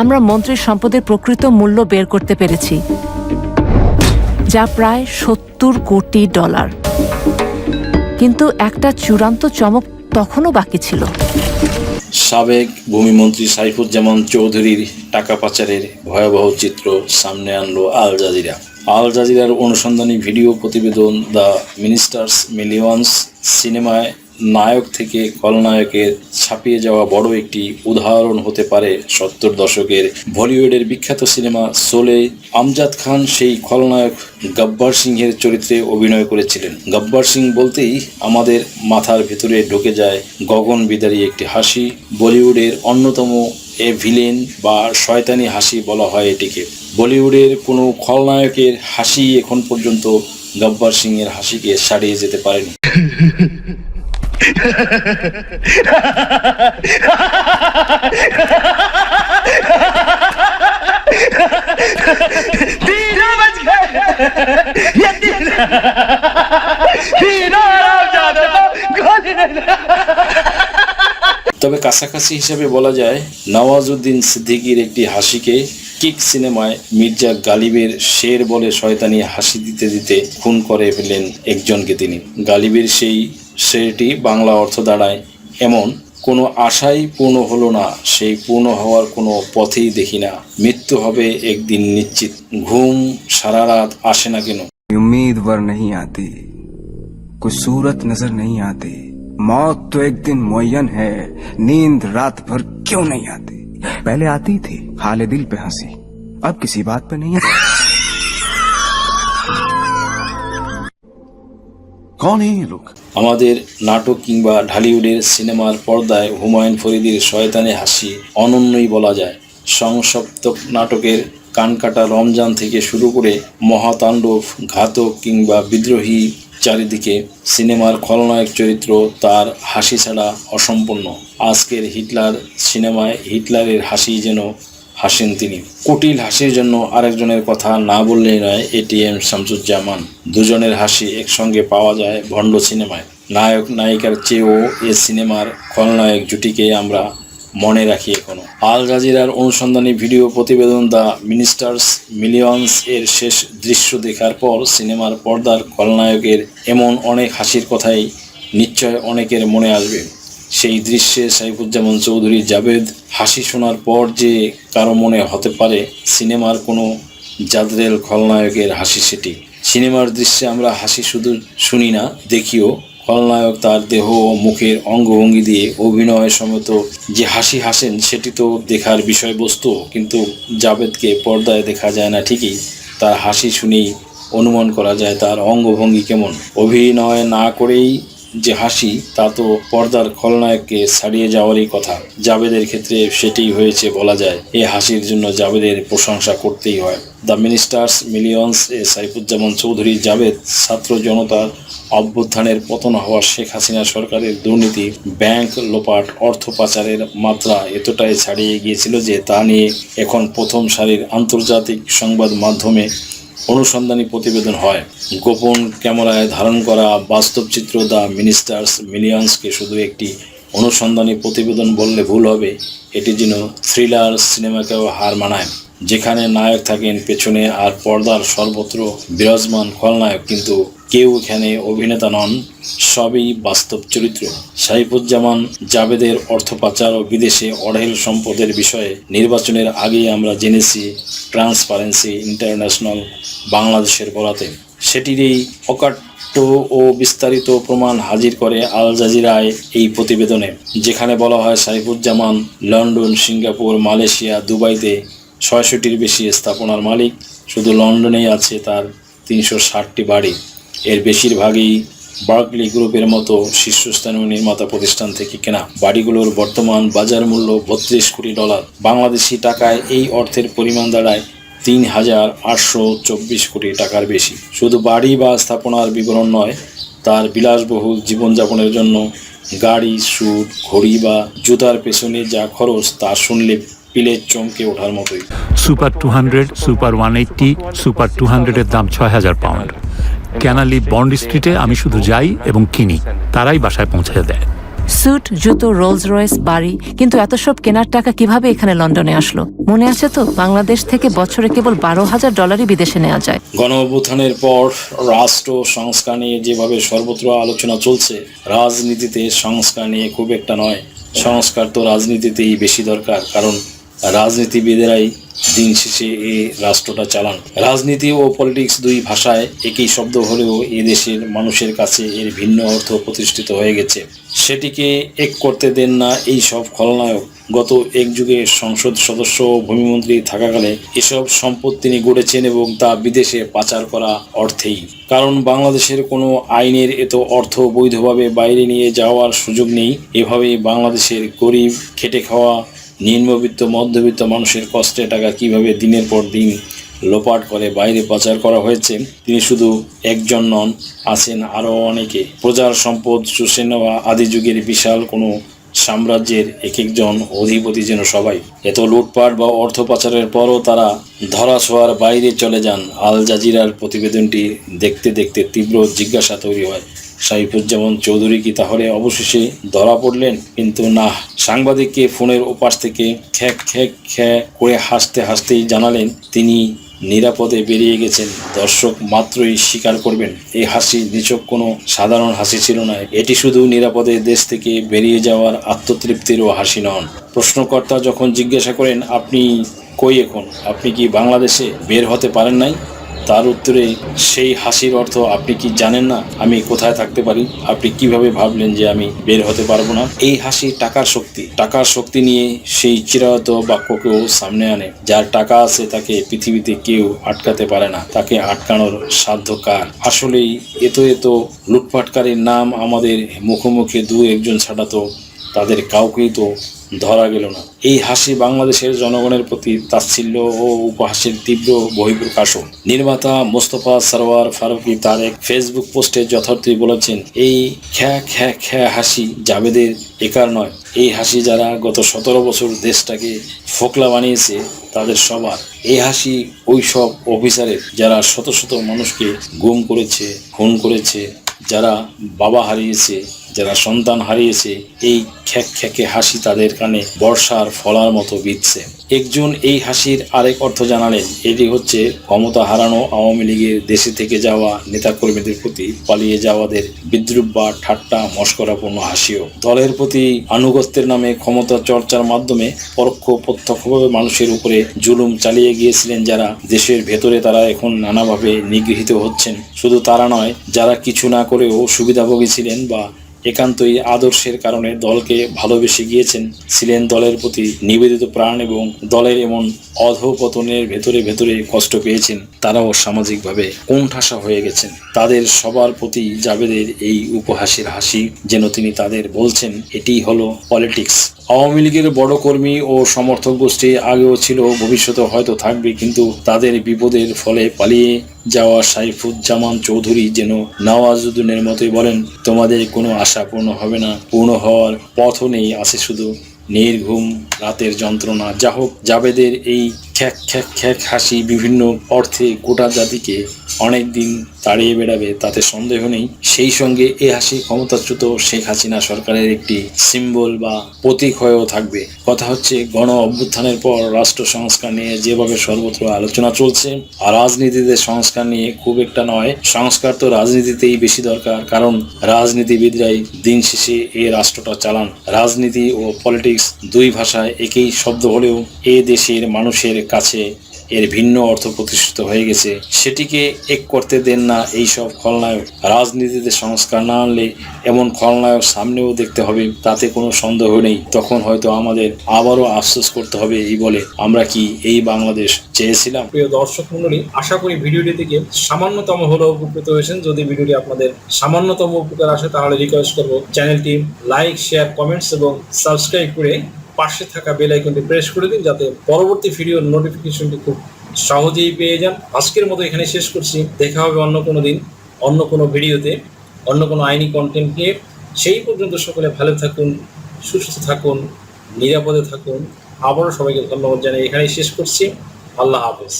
আমরা মন্ত্রীর সম্পদের প্রকৃত মূল্য বের করতে পেরেছি, যা প্রায় সত্তর কোটি ডলার। কিন্তু একটা চূড়ান্ত চমক তখনও বাকি ছিল। সাবেক ভূমিমন্ত্রী সাইফুজ্জামান চৌধুরীর টাকা পাচারের ভয়াবহ চিত্র সামনে আনলো আল জাজিরা। আল জাজিরার অনুসন্ধানী ভিডিও প্রতিবেদন দ্য মিনিস্টার্স মিলিয়ন্স সিনেমায় নায়ক থেকে খলনায়কের ছাপিয়ে যাওয়া বড় একটি উদাহরণ হতে পারে সত্তর দশকের বলিউডের বিখ্যাত সিনেমা সোলে। আমজাদ খান সেই খলনায়ক গব্বর সিংহের চরিত্রে অভিনয় করেছিলেন। গব্বর সিং বলতেই আমাদের মাথার ভেতরে ঢুকে যায় গগন বিদারী একটি হাসি। বলিউডের অন্যতম এ ভিলেন বা শয়তানি হাসি বলা হয় এটিকে। বলিউডের কোনো খলনায়কের হাসি এখন পর্যন্ত গব্বর সিংয়ের হাসিকে সারিয়ে যেতে পারেনি। तीनों बच गए ये तीन तीनों आराम जाते तो गोली তবে কাছাকাছি হিসেবে বলা যায় নওয়াজউদ্দিন সিদ্দিকীর একটি হাসিকে কিক সিনেমায় মির্জা গালিবের শের বলে শয়তানি হাসি দিতে দিতে খুন করে ফেলেন একজনকে তিনি গালিবের সেই শেরটি বাংলা অর্থ দাঁড়ায় এমন কোনো আশাই পূর্ণ হলো না সেই পূর্ণ হওয়ার কোনো পথেই দেখি না মৃত্যু হবে একদিন নিশ্চিত ঘুম সারা রাত আসে না কেন उम्मीदवार नहीं आती कोई सूरत नजर नहीं आती मौत तो एक दिन मुयन है नींद रात भर क्यों नहीं आती पहले आती थी हाल दिल पे हंसी अब किसी बात पे नहीं आती আমাদের নাটক কিংবা ঢালিউডের সিনেমার পর্দায় হুমায়ুন ফরিদির শয়তানে হাসি অনন্যই বলা যায়। সংসপ্ত নাটকের কানকাটা রমজান থেকে শুরু করে মহাতাণ্ডব, ঘাতক কিংবা বিদ্রোহী চারিদিকে সিনেমার খলনায়ক চরিত্র তার হাসি ছাড়া অসম্পূর্ণ। আজকের হিটলার সিনেমায় হিটলারের হাসি যেন হাসেন তিনি। কুটিল হাসির জন্য আরেকজনের কথা না বললেই নয় এটিএম শামসুজ্জামান। দুজনের হাসি একসঙ্গে পাওয়া যায় ভণ্ড সিনেমায়। নায়ক, নায়িকার চেয়েও এ সিনেমার খলনায়ক জুটিকে আমরা মনে রাখি এখনও। আল জাজিরার অনুসন্ধানী ভিডিও প্রতিবেদন দ্য মিনিস্টার্স মিলিয়ন্স এর শেষ দৃশ্য দেখার পর সিনেমার পর্দার খলনায়কের এমন অনেক হাসির কথাই নিশ্চয় অনেকের মনে আসবে। সেই দৃশ্যে সাইফুজ্জামান চৌধুরী জাভেদ হাসি শোনার পর যে কারও মনে হতে পারে সিনেমার কোনো জাদরেল খলনায়কের হাসি সেটি। সিনেমার দৃশ্যে আমরা হাসি শুধু শুনি না, দেখিও। খলনায়ক তার দেহ ও মুখের অঙ্গভঙ্গি দিয়ে অভিনয় সমেত যে হাসি হাসেন, সেটি তো দেখার বিষয়বস্তু। কিন্তু জাভেদকে পর্দায় দেখা যায় না ঠিকই। তার হাসি শুনেই অনুমান করা যায় তার অঙ্গভঙ্গি কেমন। অভিনয় না করেই যে হাসি, তা তো পর্দার খলনায়ককে ছাড়িয়ে যাওয়ারই কথা। জাবেদের ক্ষেত্রে সেটিই হয়েছে বলা যায় এই হাসির জন্য জাবেদের প্রশংসা করতেই হয়। দ্য মিনিস্টার্স মিলিয়ন্স এ সাইফুজ্জামান চৌধুরী জাবেদ ছাত্র জনতার অভ্যুত্থানের পতন হওয়া শেখ হাসিনা সরকারের দুর্নীতি, ব্যাংক লোপাট, অর্থ পাচারের মাত্রা এতটাই ছাড়িয়ে গিয়েছিল যে তা নিয়ে এখন প্রথম সারির আন্তর্জাতিক সংবাদ মাধ্যমে অনুসন্ধানী প্রতিবেদন হয়। গোপন ক্যামেরায় ধারণ করা বাস্তব চিত্র দ্য মিনিস্টার্স মিলিয়ন্সকে শুধু একটি অনুসন্ধানী প্রতিবেদন বললে ভুল হবে, এটি যেন থ্রিলার সিনেমাকেও হার মানায়। যেখানে নায়ক থাকেন, পেছনে আর পর্দার সর্বত্র বিরাজমান খলনায়ক, কিন্তু কেউ এখানে অভিনেতা নন, সবই বাস্তব চরিত্র। সাইফুজ্জামান জাবেদের অর্থ পাচার ও বিদেশে অঢেল সম্পদের বিষয়ে নির্বাচনের আগেই আমরা জেনেছি ট্রান্সপারেন্সি ইন্টারন্যাশনাল বাংলাদেশের বরাতে। সেটির এই অকাট্য ও বিস্তারিত প্রমাণ হাজির করে আল জাজিরায় এই প্রতিবেদনে, যেখানে বলা হয় সাইফুজ্জামান লন্ডন, সিঙ্গাপুর, মালয়েশিয়া, দুবাইতে ছয়শটির বেশি স্থাপনার মালিক। শুধু লন্ডনেই আছে তার তিনশো ষাটটি বাড়ি। এর বেশিরভাগই বার্কলি গ্রুপের মতো শীর্ষস্থানীয় নির্মাতা প্রতিষ্ঠান থেকে কেনা। বাড়িগুলোর বর্তমান বাজার মূল্য বত্রিশ কোটি ডলার। বাংলাদেশি টাকায় এই অর্থের পরিমাণ দাঁড়ায় তিন হাজার আটশো চব্বিশ কোটি টাকার বেশি। শুধু বাড়ি বা স্থাপনার বিবরণ নয়, তার বিলাসবহুল জীবনযাপনের জন্য গাড়ি স্যুট ঘড়ি বা জুতার পেছনে যা খরচ তা শুনলে পিলে চমকে ওঠার মতোই। Super two hundred, super one eighty, super two হান্ড্রেডের দাম ছয় হাজার পাউন্ড। ক্যানালি বন্ড স্ট্রিটে আমি শুধু যাই এবং কিনি তারাই বাসায় পৌঁছে দেয়। স্যুট জুতো রোলস রয়েস বাড়ি কিন্তু এত সব কেনার টাকা কীভাবে এখানে লন্ডনে আসলো? মনে আছে তো বাংলাদেশ থেকে বছরে কেবল বারো হাজার ডলারই বিদেশে নেওয়া যায়। গণ অভ্যুত্থানের পর রাষ্ট্র সংস্কার নিয়ে যেভাবে সর্বত্র আলোচনা চলছে রাজনীতিতে সংস্কার নিয়ে খুব একটা নয়। সংস্কার তো রাজনীতিতেই বেশি দরকার কারণ রাজনীতিবিদেরাই দিন শেষে এই রাষ্ট্রটা চালান। রাজনীতি ও পলিটিক্স দুই ভাষায় একই শব্দ হলেও এ দেশের মানুষের কাছে এর ভিন্ন অর্থ প্রতিষ্ঠিত হয়ে গেছে। সেটিকে এক করতে দেন না এই সব খলনায়ক। গত এক যুগে সংসদ সদস্য ও ভূমিমন্ত্রী থাকাকালে এসব সম্পদ তিনি গড়েছেন এবং তা বিদেশে পাচার করা অর্থেই। কারণ বাংলাদেশের কোনো আইনের এত অর্থ বৈধভাবে বাইরে নিয়ে যাওয়ার সুযোগ নেই। এভাবেই বাংলাদেশের গরিব, খেটে খাওয়া নিম্নবিত্ত, মধ্যবিত্ত মানুষের কষ্টের টাকা কীভাবে দিনের পর দিন লোপাট করে, বাইরে পাচার করা হয়েছে? তিনি শুধু একজন নন, আছেন আরও অনেকে। প্রজার সম্পদ চুষে নেওয়া আদি যুগের বিশাল কোনো সাম্রাজ্যের এক একজন অধিপতি যেন সবাই। এত লুটপাট বা অর্থ পাচারের পরও তারা ধরাছোঁয়ার বাইরে চলে যান। আল জাজিরার প্রতিবেদনটি দেখতে দেখতে তীব্র জিজ্ঞাসা তৈরি হয়। সাইফুজ্জামান চৌধুরী কি তাহলে অবশেষে ধরা পড়লেন? কিন্তু না, সাংবাদিককে ফোনের ওপাশ থেকে খ্যাক খ্যাক খ্যা করে হাসতে হাসতেই জানালেন, তিনি নিরাপদে বেরিয়ে গেছেন। দর্শক মাত্রই স্বীকার করবেন, এই হাসি নিছক কোনো সাধারণ হাসি ছিল না। এটি শুধু নিরাপদে দেশ থেকে বেরিয়ে যাওয়ার আত্মতৃপ্তিরও হাসি নন। প্রশ্নকর্তা যখন জিজ্ঞাসা করেন, আপনি কই এখন? আপনি কি বাংলাদেশে বের হতে পারেন নাই? তার উত্তরে, সেই হাসির অর্থ আপনি কি জানেন না? আমি কোথায় থাকতে পারি? আপনি কীভাবে ভাবলেন যে আমি বের হতে পারব না? এই হাসি টাকার শক্তি টাকার শক্তি নিয়ে সেই চিরায়ত বাক্যকেও সামনে আনে। যার টাকা আছে তাকে পৃথিবীতে কেউ আটকাতে পারে না। তাকে আটকানোর সাধ্য কার? আসলেই এত এত লুটপাটকারীর নাম আমাদের মুখোমুখি দু একজন ছাড়া তো তাদের কাউকেই তো ধরা গেল না। এই হাসি বাংলাদেশের জনগণের প্রতি তাচ্ছিল্য ও উপহাসের তীব্র বহিঃপ্রকাশও। নির্মাতা মোস্তফা সরওয়ার ফারুকি তার এক ফেসবুক পোস্টে যথার্থই বলেছেন, এই খ্যা খ্যা খ্যা হাসি জাবেদের একার নয়। এই হাসি যারা গত সতেরো বছর দেশটাকে ফোকলা বানিয়েছে, তাদের সবার। এই হাসি ওই সব অফিসারের যারা শত শত মানুষকে গুম করেছে, খুন করেছে, যারা বাবা হারিয়েছে যারা সন্তান হারিয়েছে, এই খ্যাক খ্যাকে হাসি তাদের কানে বর্ষার ফলার মতো বিচ্ছে একজন এই হাসির আরেক অর্থ জানালেন, এটি হচ্ছে ক্ষমতা হারানো আওয়ামী লীগের দেশে থেকে যাওয়া নেতাকর্মীদের প্রতি পালিয়ে যাওয়াদের বিদ্রুপ বা ঠাট্টা, মস্করাপূর্ণ হাসিও। দলের প্রতি আনুগত্যের নামে ক্ষমতা চর্চার মাধ্যমে পরোক্ষ প্রত্যক্ষভাবে মানুষের উপরে জুলুম চালিয়ে গিয়েছিলেন যারা, দেশের ভেতরে তারা এখন নানাভাবে নিগৃহীত হচ্ছেন। শুধু তারা নয়, যারা কিছু না করেও সুবিধাভোগী ছিলেন বা একান্তই আদর্শের কারণে দলকে ভালোবেসে গিয়েছেন। ছিলেন দলের প্রতি নিবেদিত প্রাণ এবং দলের এমন অধপতনের ভেতরে ভেতরে কষ্ট পেয়েছেন। তারাও সামাজিকভাবে কোণঠাসা হয়ে গেছেন। তাদের সবার প্রতি জাবেদের এই উপহাসের হাসি যেন তিনি তাদের বলছেন, এটিই হলো পলিটিক্স। আওয়ামী লীগের বড় কর্মী ও সমর্থক গোষ্ঠী আগেও ছিল ভবিষ্যতে হয়তো থাকবে, কিন্তু তাদের বিপদের ফলে পালিয়ে যাওয়া সাইফুজ্জামান চৌধুরী যেন নওয়াজুদ্দিনের মতোই বলেন, তোমাদের কোনো আশা পূর্ণ হবে না। পূর্ণ হওয়ার পথও নেই আছে শুধু নির্ঘুম রাতের যন্ত্রণা। যা হোক, জাবেদের এই খ্যাক খ্যাক খ্যাক হাসি বিভিন্ন অর্থে গোটা জাতিকে অনেক দিন তাড়িয়ে বেড়াবে, তাতে সন্দেহ নেই। সেই সঙ্গে এ হাসি ক্ষমতাচ্যুত শেখ হাসিনা সরকারের একটি সিম্বল বা প্রতীক হয়েও থাকবে। কথা হচ্ছে, গণ অভ্যুত্থানের পর রাষ্ট্র সংস্কার নিয়ে যেভাবে সর্বত্র আলোচনা চলছে, আর রাজনীতিতে সংস্কার নিয়ে খুব একটা নয়। সংস্কার তো রাজনীতিতেই বেশি দরকার, কারণ রাজনীতিবিদরাই দিন শেষে এই রাষ্ট্রটা চালান। রাজনীতি ও পলিটিক্স দুই ভাষায় একই শব্দ হলেও এ দেশের মানুষের কাছে এর ভিন্ন অর্থ প্রতিষ্ঠিত হয়ে গেছে। সেটিকে এক করতে দেন না এই সব খলনায়ক। রাজনীতিতে সংস্কার না আনলে এমন খলনায়ক সামনেও দেখতে হবে, তাতে কোনো সন্দেহ নেই। তখন হয়তো আমাদের আবারও আফসোস করতে হবে এই বলে আমরা কি এই বাংলাদেশ চেয়েছিলাম? প্রিয় দর্শক মন্ডলী আশা করি ভিডিওটি থেকে সামান্যতম হলেও উপকৃত হয়েছেন। যদি ভিডিওটি আপনাদের সামান্যতম উপকার আসে, তাহলে রিকোয়েস্ট করব চ্যানেলটি লাইক শেয়ার কমেন্টস এবং সাবস্ক্রাইব করে পাশে থাকা বেল আইকনটি প্রেস করে দিন যাতে পরবর্তী ভিডিওর নোটিফিকেশনটি খুব সহজেই পেয়ে যান। আজকের মতো এখানে শেষ করছি। দেখা হবে অন্য কোনো দিন, অন্য কোনো ভিডিওতে অন্য কোনো আইনি কন্টেন্ট নিয়ে। সেই পর্যন্ত সকলে ভালো থাকুন, সুস্থ থাকুন, নিরাপদে থাকুন। আবারও সবাইকে ধন্যবাদ জানাই এখানেই শেষ করছি। আল্লাহ হাফেজ।